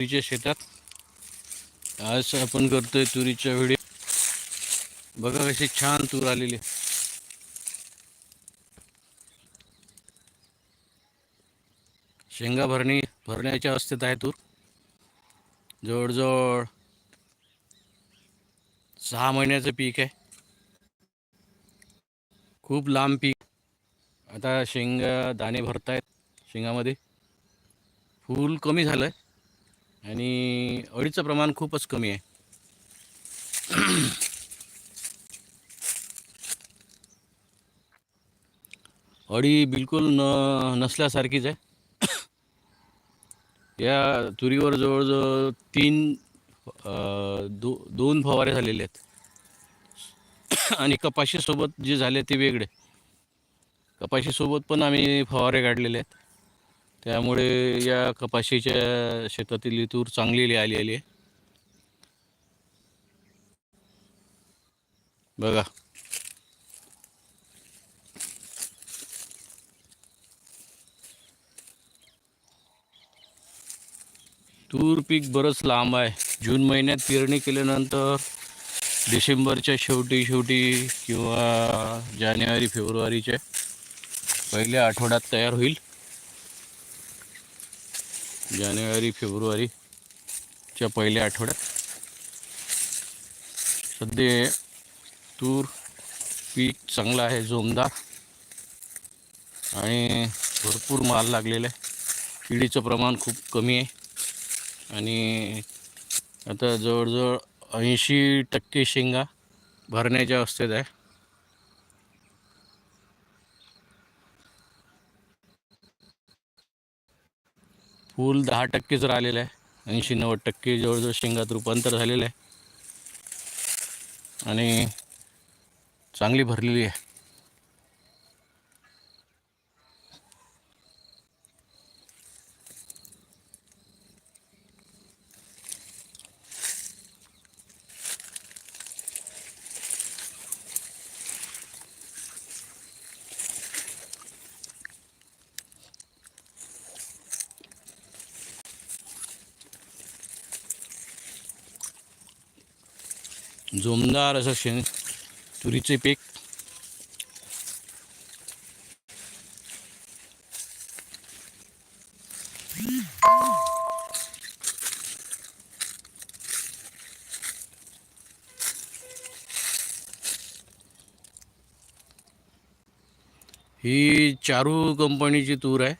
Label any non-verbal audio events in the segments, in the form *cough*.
तुरीच्या शेतात. आज आपण करतोय तुरीच्या व्हिडिओ बघा कशी छान तूर आलेली. आहे. शेंगा भरणी भरण्याच्या अवस्थेत आहे तूर. जवळजवळ सहा महिन्याचं पीक आहे. खूप लांब पीक. आता शेंगा दाणे भरतायत शेंगामध्ये. फूल कमी झालं आहे आणि अळीचं प्रमाण खूपच कमी आहे. *clears throat* अळी बिलकुल न नसल्यासारखीच आहे. *clears throat* या तुरीवर जवळजवळ तीन दो दोन फवारे झालेले आहेत. *clears throat* आणि कपाशीसोबत जे झाले ते वेगळे. कपाशीसोबत पण आम्ही फवारे काढलेले आहेत. त्यामुळे या कपाशीच्या शेतातील तूर चांगली आलेली आहे. बघा. तूर पीक बरंच लांब आहे. जून महिन्यात पेरणी केल्यानंतर डिसेंबरच्या शेवटी शेवटी किंवा जानेवारी फेब्रुवारीच्या पहिल्या आठवड्यात तयार होईल. जानेवारी फेब्रुवारीच्या पहिल्या आठवड्यात. सध्या तूर पीक चांगलं आहे जोमदार आणि भरपूर माल लागलेला आहे. किडीचं प्रमाण खूप कमी आहे. आणि आता जवळजवळ ऐंशी टक्के शेंगा भरण्याच्या अवस्थेत आहे. फूल दहा टक्केच राहिलेलं आहे ऐंशी नव्वद टक्के जवळजवळ शेंगात रूपांतर झालेलं आहे. आणि चांगली भरलेली आहे. जोमदार असं शेण तुरीचे पीक. ही चारू कंपनीची तूर आहे.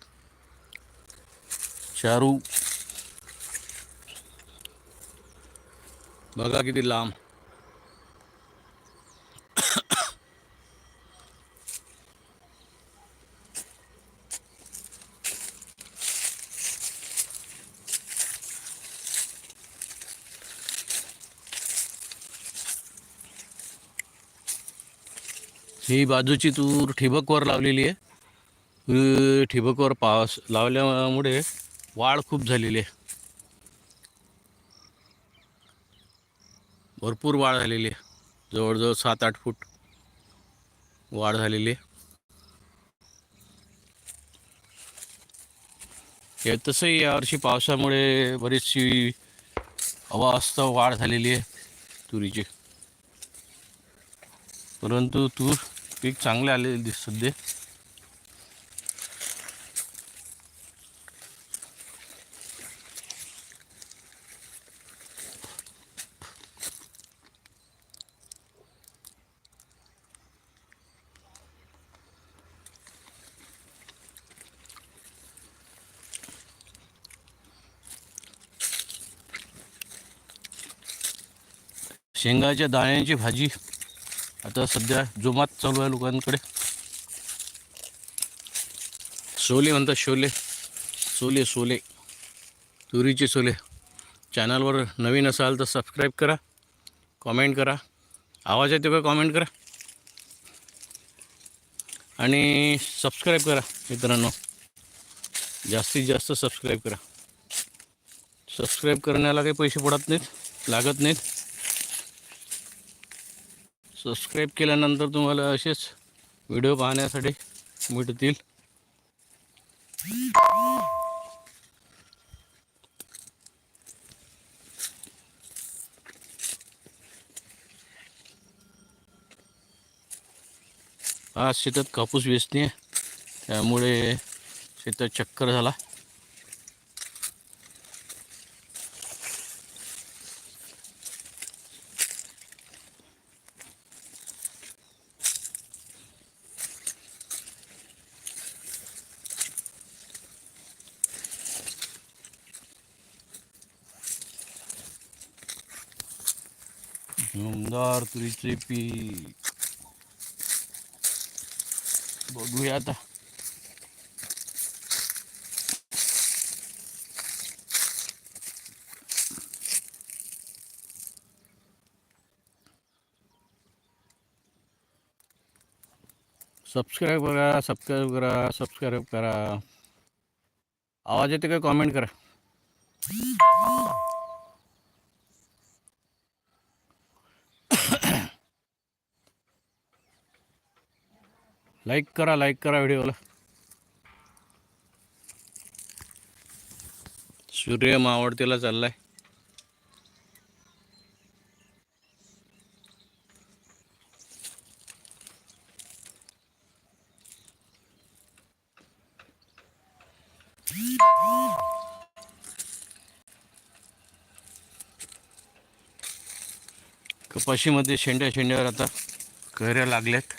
चारू. बघा किती लांब. ही बाजूची तूर ठिबकवर लावलेली आहे. ठिबकवर पावस लावल्यामुळे वाढ खूप झालेली आहे. भरपूर वाढ झालेली आहे. जवळजवळ सात आठ फूट वाढ झालेली आहे. या तसंही यावर्षी पावसामुळे बरीचशी अवास्तव वाढ झालेली आहे तुरीची. परंतु तूर पीक चांगले आलेले दिस सध्या. शेंगाच्या भाजी. आता सध्या जोमात चालू आहे लोकांकडे. सोले म्हणतात शोले. सोले सोले तुरीचे सोले चॅनलवर नवीन असाल तर सबस्क्राईब करा कॉमेंट करा. आवाज येतो का? कॉमेंट करा. आणि सबस्क्राईब करा मित्रांनो. जास्तीत जास्त सबस्क्राईब करा. सबस्क्राईब करण्याला काही पैसे पडत नाहीत लागत नाहीत. सबस्क्राईब केल्यानंतर तुम्हाला असेच व्हिडिओ पाहण्यासाठी मिळतील आज शेतात कापूस वेचणे त्यामुळे शेतात चक्कर झाला. जोमदार तुरीचे पीक आता सबस्क्राईब करा सबस्क्राईब करा सबस्क्राईब करा. आवाज़ येते काय कॉमेंट करा. लाईक करा लाईक करा व्हिडिओला. सूर्य मावडतीला चाललाय. कपाशीमध्ये शेंड्या शेंड्यावर आता कैऱ्या लागल्यात.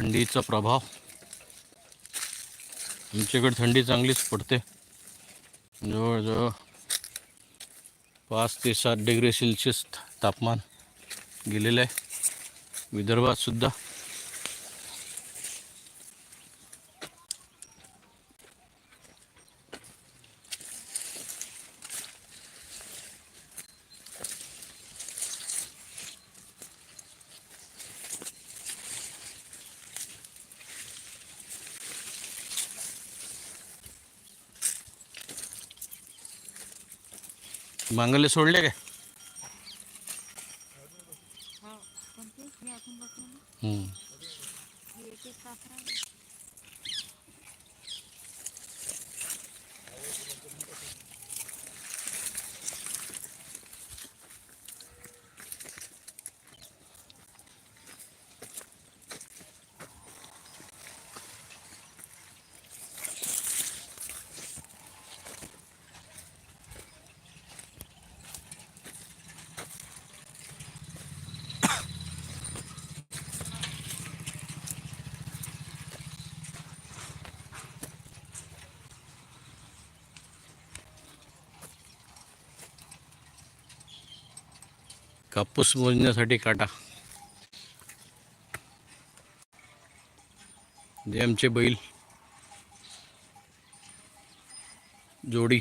थंडीचा प्रभाव. आमच्याकडे थंडी चांगलीच पडते. जवळजवळ पाच ते सात डिग्री सेल्सिअस तापमान गेलेलं आहे. विदर्भातसुद्धा मांगले सोडले काय? हम्म. कापूस मोजण्यासाठी काटा. जे आमचे बैल. जोडी.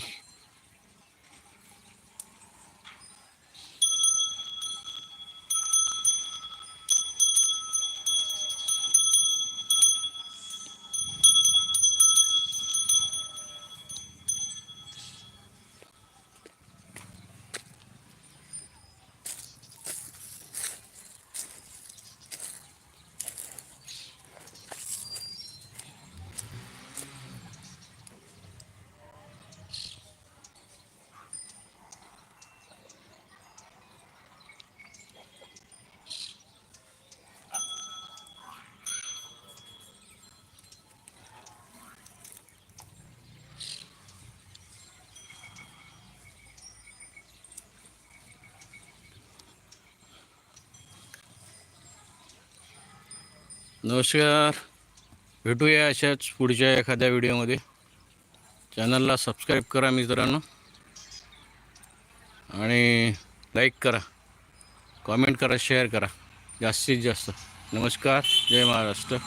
नमस्कार. भेटूया अशाच पुढच्या एखाद्या व्हिडिओमध्ये. चॅनलला सबस्क्राईब करा मित्रांनो. आणि लाईक करा. कॉमेंट करा शेअर करा. जास्तीत जास्त. नमस्कार. जय महाराष्ट्र.